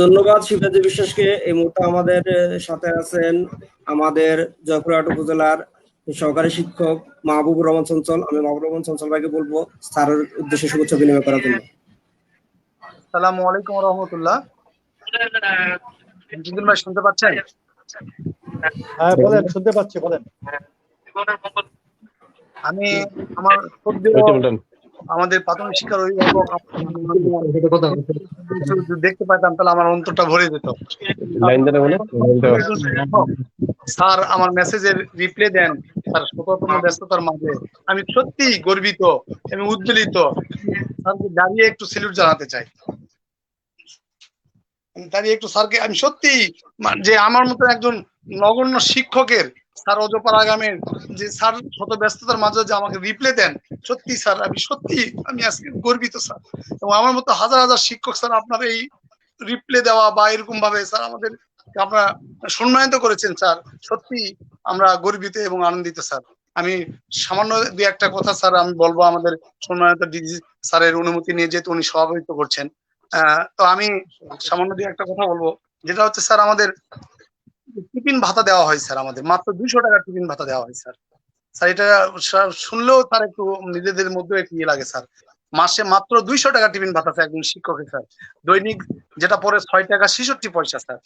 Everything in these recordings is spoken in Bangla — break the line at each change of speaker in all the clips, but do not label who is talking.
ধন্যবাদ শিবাজী বিশ্বাসকে। এই মুহূর্তে আমাদের সাথে আছেন আমাদের জয়পুরহাট উপজেলার সহকারী শিক্ষক মাহবুবুর রহমান চঞ্চল। আমি মাহবুবুর রহমান চঞ্চল ভাইকে বলব স্যারের উদ্দেশ্যে শুভেচ্ছা বিনিময় করার জন্য।
সালামু আলাইকুম রহমতুল্লাহ। জিদুল ভাই শুনতে পাচ্ছেন?
হ্যাঁ বলেন শুনতে পাচ্ছি বলেন।
আমি আমার আমাদের প্রাথমিক শিক্ষার অভিভাবক দেখতে পাইতাম তাহলে আমার অন্তরটা ভরে যেত। স্যার আমার মেসেজের রিপ্লাই দেন। স্যার শততম ব্যস্ততার মাঝে। আমি সত্যি গর্বিত আমি উজ্জ্বলিত। স্যারকে দাঁড়িয়ে একটু স্যালুট জানাতে চাই। দাঁড়িয়ে একটু স্যারকে আমি সত্যি যে আমার মতো একজন নগণ্য শিক্ষকের স্যার অজপাড়াগামের যে স্যার শত ব্যস্ততার মাঝে যে আমাকে রিপ্লে দেন, সত্যি স্যার, আমি সত্যি, আমি আজকে গর্বিত স্যার। এবং আমার মতো হাজার হাজার শিক্ষক স্যার আপনার এই রিপ্লে দেওয়া বা এরকম ভাবে স্যার আমাদের আপনারা সম্মানিত করেছেন স্যার, সত্যি আমরা গর্বিত এবং আনন্দিত স্যার। আমি সামান্য দু একটা কথা স্যার আমি বলব, আমাদের সম্মানিত ডিজি স্যারের অনুমতি নিয়ে যেহেতু উনি সভাপতিত্ব করছেন। তো আমি সামান্য দু একটা কথা বলব, যেটা হচ্ছে স্যার আমাদের টিফিন ভাতা দেওয়া হয় স্যার আমাদের। মাত্র দুইশো টাকা টিফিন ভাতা দেওয়া হয় স্যার। স্যার, এটা শুনলেও স্যার একটু নিজেদের মধ্যে একটু ইয়ে লাগে স্যার। মাসে মাত্র দুইশো টাকা টিফিন ভাতা স্যার একজন শিক্ষকের স্যার। দৈনিক যেটা পরে ছয় টাকা ছেষট্টি পয়সা স্যার।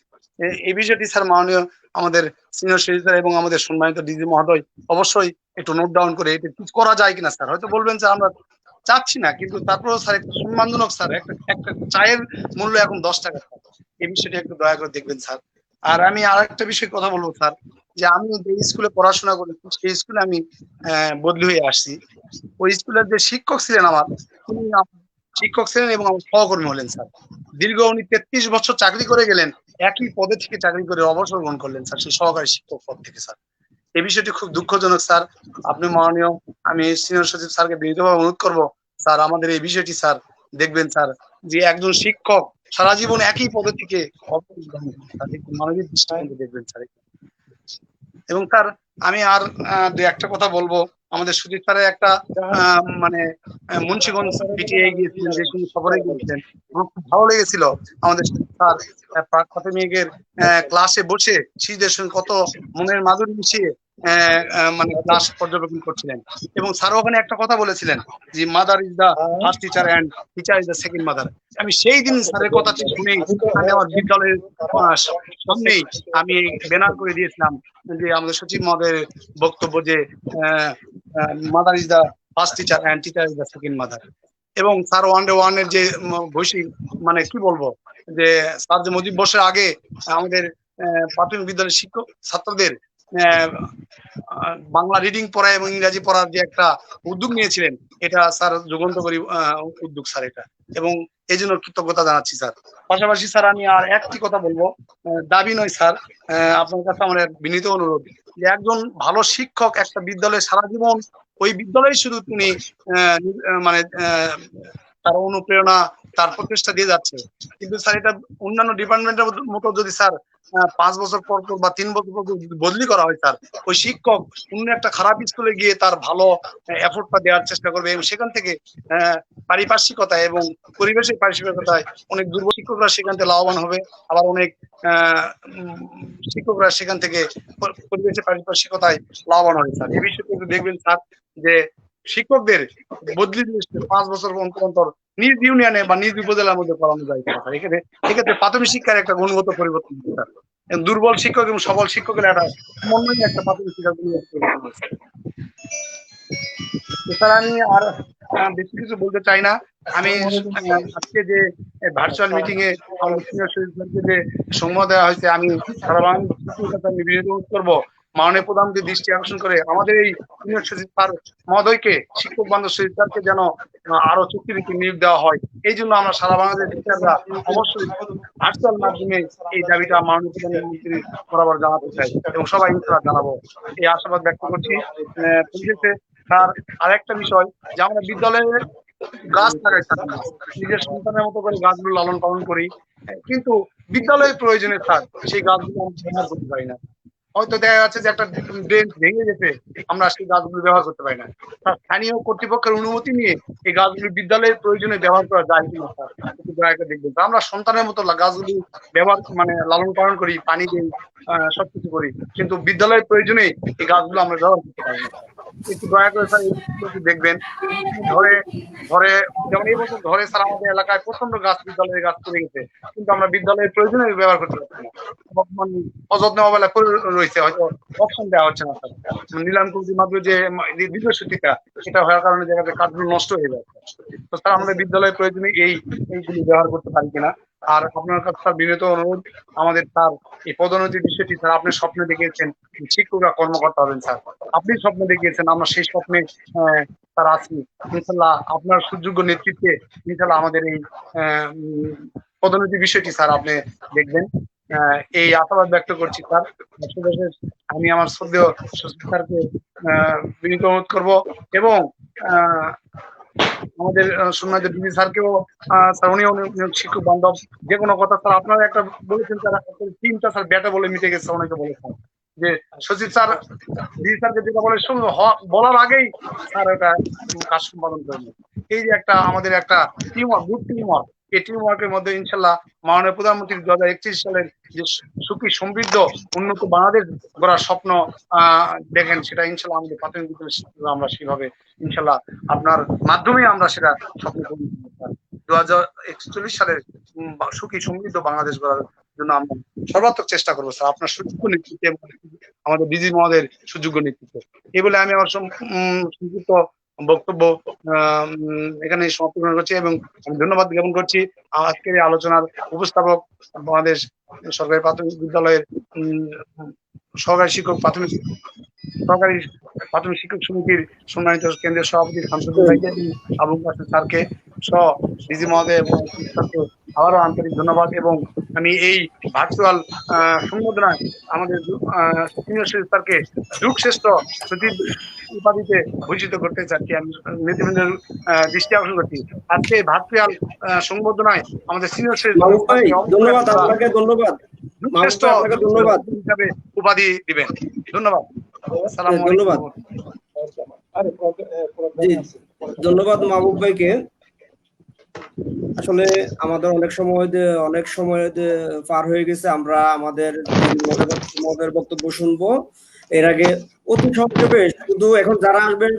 এই বিষয়টি স্যার মাননীয় আমাদের সিনিয়র স্যার এবং আমাদের সম্মানিত ডিজি মহোদয় অবশ্যই একটু নোট ডাউন করে এটা কিছু করা যায় কিনা স্যার। হয়তো বলবেন স্যার আমরা চাচ্ছি না, কিন্তু তারপরেও স্যার একটু সম্মানজনক স্যার। একটা একটা চায়ের মূল্য এখন দশ টাকা। এই বিষয়টি একটু দয়া করে দেখবেন স্যার। আর আমি আর একটা বিষয়ে কথা বলব, স্যার, যে আমি যে স্কুলে পড়াশোনা করেছি, সেই স্কুলে আমি বদলি হয়ে আসছি। ওই স্কুলের যে শিক্ষক ছিলেন আমার, তিনি শিক্ষক ছিলেন এবং আমার সহকর্মী হলেন, স্যার। দীর্ঘ উনি তেত্রিশ বছর চাকরি করে গেলেন, একই পদে থেকে চাকরি করে অবসর গ্রহণ করলেন, স্যার, সেই সহকারী শিক্ষক পদ থেকে, স্যার। এই বিষয়টি খুব দুঃখজনক, স্যার। আপনি মাননীয়, আমি সিনিয়র সচিব স্যারকে বিনীতভাবে অনুরোধ করব, স্যার, আমাদের এই বিষয়টি, স্যার, দেখবেন, স্যার, যে একজন শিক্ষক সারা জীবন একই পদে থেকে এবং স্যার, আমি আর দু একটা কথা বলব। আমাদের সুদীপ স্যারের একটা মানে মুন্সিগঞ্জ পিটিয়ে গিয়েছিলেন, যে কোনো সফরে গিয়েছিলেন। আমার খুব ভালো লেগেছিল আমাদের স্যার প্রাক প্রাথমিকের ক্লাসে বসে শিশুদের সঙ্গে কত মনের মাধুরী মিশিয়ে মানে ক্লাস পর্যবেক্ষণ করছিলেন। এবং স্যার ওখানে একটা কথা বলেছিলেন যে mother is the first teacher and teacher is the second mother আমি সেই দিন স্যারের কথাটি শুনেই আমি আমার বিদ্যালয়ের সামনেই আমি ব্যানার করে দিয়েছিলাম যে আমাদের সচিব মহোদয়ের বক্তব্য যে mother is the first teacher and teacher is the second mother এবং স্যার ওয়ান ডে ওয়ানের যে উম, মানে কি বলব যে স্যার যে মুজিব বর্ষের আগে আমাদের আহ, প্রাথমিক বিদ্যালয়ের শিক্ষক ছাত্রদের বাংলা রিডিং পড়া এবং ইংরাজি পড়ার যে একটা উদ্যোগ নিয়েছিলেন, এটা স্যার যুগান্তকারী উদ্যোগ স্যার এটা। এবং এই জন্য কৃতজ্ঞতা জানাচ্ছি স্যার। পাশাপাশি স্যার, আমি আর একটি কথা বলব। দাবি নয় স্যার আপনার কাছে আমার বিনীত অনুরোধ যে একজন ভালো শিক্ষক একটা বিদ্যালয়ে সারা জীবন, ওই বিদ্যালয়ে শুধু তিনি মানে তার অনুপ্রেরণা তার প্রচেষ্টা দিয়ে যাচ্ছে। কিন্তু স্যার, এটা অন্যান্য ডিপার্টমেন্টের মতো যদি স্যার পাঁচ বছর পর পর বা তিন বছর পর বদলি করা হয় স্যার, ওই শিক্ষক অন্য একটা খারাপ স্কুলে গিয়ে তার ভালো এফোর্টটা দেওয়ার চেষ্টা করবে এবং সেখান থেকে পারিপার্শ্বিকতা এবং পরিবেশের পারিপার্শ্বিকতায় অনেক দুর্বল শিক্ষকরা সেখান থেকে লাভবান হবে। আবার অনেক শিক্ষকরা সেখান থেকে পরিবেশের পারিপার্শ্বিকতায় লাভবান হবে স্যার। এই বিষয়টা দেখবেন স্যার যে শিক্ষকদের বদলি পাঁচ বছর অন্তর অন্তর নিজ ইউনিয়নে বা নিজ উপজেলার মধ্যে করানো যায় এক্ষেত্রে এক্ষেত্রে প্রাথমিক শিক্ষার একটা গুণগত পরিবর্তন দুর্বল শিক্ষক এবং সবল শিক্ষকের একটা সমন্বয় একটা প্রাথমিক শিক্ষার গুণগত পরিবর্তন এছাড়া আমি আর বেশি কিছু বলতে চাই না। আমি, আজকে যে ভার্চুয়াল মিটিং এ যে দেওয়া হয়েছে, আমি সারা বিনীত করব মাননীয় প্রধানকে দৃষ্টি আকর্ষণ করে আমাদের এই সিনিয়র সচিব স্যার মহোদয়কে, শিক্ষক বান্ধব সচিব স্যারকে যেন আরও চুক্তিভিত্তিক নিয়োগ দেওয়া হয়। এই জন্য আমরা সারা বাংলাদেশের টিচাররা অবশ্যই ভার্চুয়াল মাধ্যমে এই দাবিটা মাননীয় প্রধানমন্ত্রী বরাবর জানাতে চাই এবং সবাই ইনশাআল্লাহ জানাব। এই আশাবাদ ব্যক্ত করছি। পরিশেষে স্যার আরেকটা বিষয়, যে আমরা বিদ্যালয়ে গাছ লাগাই থাকি। নিজের সন্তানের মতো করে গাছগুলো লালন পালন করি। কিন্তু বিদ্যালয়ের প্রয়োজনে স্যার সেই গাছগুলো আমরা করতে পারি না। হয়তো দেখা যাচ্ছে যে একটা ড্রেন ভেঙে গেছে, আমরা সেই গাছগুলো ব্যবহার করতে পারি না। স্থানীয় কর্তৃপক্ষের অনুমতি নিয়ে এই গাছগুলি বিদ্যালয়ের প্রয়োজনে ব্যবহার করা যায় কিনা দেখবেন। আমরা সন্তানের মতো গাছগুলি ব্যবহার মানে লালন পালন করি, পানি দিই সবকিছু করি। কিন্তু বিদ্যালয়ের প্রয়োজনে এই গাছগুলো আমরা ব্যবহার করতে পারি না। একটু দয়া করে একটু দেখবেন। ধরে ধরে, যেমন এই বছর ধরে স্যার আমাদের এলাকায় প্রচণ্ড গাছ গাছ পড়ে গেছে, কিন্তু আমরা বিদ্যালয়ের প্রয়োজনে ব্যবহার করতে পারছি না। অযত্ন অবহেলা করে রয়েছে, হয়তো অপশন দেওয়া হচ্ছে না স্যার। নিলাম কমিটির মাধ্যমে যে দ্বিতীয় সূচিকা সেটা হওয়ার কারণে যাচ্ছে কাঠগুলো নষ্ট হয়ে যাচ্ছে। তো স্যার, আমাদের বিদ্যালয়ের প্রয়োজনে এই, এইগুলি ব্যবহার করতে পারি কিনা? আর আপনার কাছে স্যার বিনীত অনুরোধ, আমাদের স্যার এই পদোন্নতির বিষয়টি স্যার আপনি স্বপ্নে দেখিয়েছেন, শিক্ষকরা কর্মকর্তা হবেন স্যার। আপনি স্বপ্নে দেখিয়েছেন, আমরা সেই স্বপ্নে স্যার আছি। ইনশাল্লাহ আপনার সুযোগ্য নেতৃত্বে ইনশাল্লাহ আমাদের এই পদোন্নতি বিষয়টি স্যার আপনি দেখবেন। এই আশাবাদ ব্যক্ত করছি স্যার। আমি আমার শ্রদ্ধেয় স্যারকে বিনীত অনুরোধ করব এবং আমাদের সম্মানিত ডিবি স্যারকেও স্যার উনি উনি শিক্ষক বান্ধব। যে কোনো কথা, স্যার আপনারা একটা বলেছেন, স্যার টিমটা স্যার, ব্যাটা বলে মিটে গেছে, অনেকে বলেছেন। যে সচিব স্যার ডিবি স্যারকে যেটা বলে শুনুন হ- বলার আগেই স্যার ওটা কাজ সম্পাদন করবে এই যে একটা আমাদের একটা team work good team work এই টিম ওয়ার্কের মধ্যে ইনশাল্লাহ মাননীয় প্রধানমন্ত্রী দু হাজার একত্রিশ সালের যে সুখী সমৃদ্ধ উন্নত বাংলাদেশ গড়ার স্বপ্ন দেখেন সেটা ইনশাল্লাহ আমাদের প্রাথমিক আমরা সেভাবে ইনশাল্লাহ আপনার মাধ্যমে আমরা সেটা স্বপ্ন করি দু হাজার একচল্লিশ সালের সুখী সমৃদ্ধ বাংলাদেশ গড়ার জন্য আমরা সর্বাত্মক চেষ্টা করব, স্যার। আপনার সুযোগ্য নেতৃত্বে আমাদের বিজি মহাদের সুযোগ্য নেতৃত্বে। এই বলে আমি আমার সংক্ষিপ্ত বক্তব্য এখানে সমাপ্ত করছি এবং আমি ধন্যবাদ জ্ঞাপন করছি। আজকের এই আলোচনার উপস্থাপক বাংলাদেশ সরকারি প্রাথমিক বিদ্যালয়ের সহকারী শিক্ষক, প্রাথমিক সহকারী প্রাথমিক শিক্ষক সমিতির সম্মানিত কেন্দ্রের সভাপতি শামসুদ্দিন ভাইকে, আবুল কাসেম স্যারকে, সহ ডিজি মহোদয় এবং আবারও আন্তরিক ধন্যবাদ এবং আমি এই ভার্চুয়াল সম্বোধনায় আমাদের সিনিয়র স্যারকে যুগ শ্রেষ্ঠ সচিব উপাধিতে ভূষিত করতে চাচ্ছি। আমি নেতৃবৃন্দের দৃষ্টি আকর্ষণ করছি। আজকে ভার্চুয়াল সম্বোধনায় আমাদের সিনিয়র
ধন্যবাদ আপনাকে ধন্যবাদ।
শ্রেষ্ঠ
মাহবুব ভাই, আপনাকে ধন্যবাদ।
হিসাবে উপাধি দিবেন। ধন্যবাদ।
ধন্যবাদ। ধন্যবাদ মাহবুব ভাইকে। আসলে আমাদের অনেক সময় অনেক সময় পার হয়ে গেছে, আমরা আমাদের মদের বক্তব্য শুনব। এর আগে অতি সংক্ষেপে শুধু এখন যারা আসবেন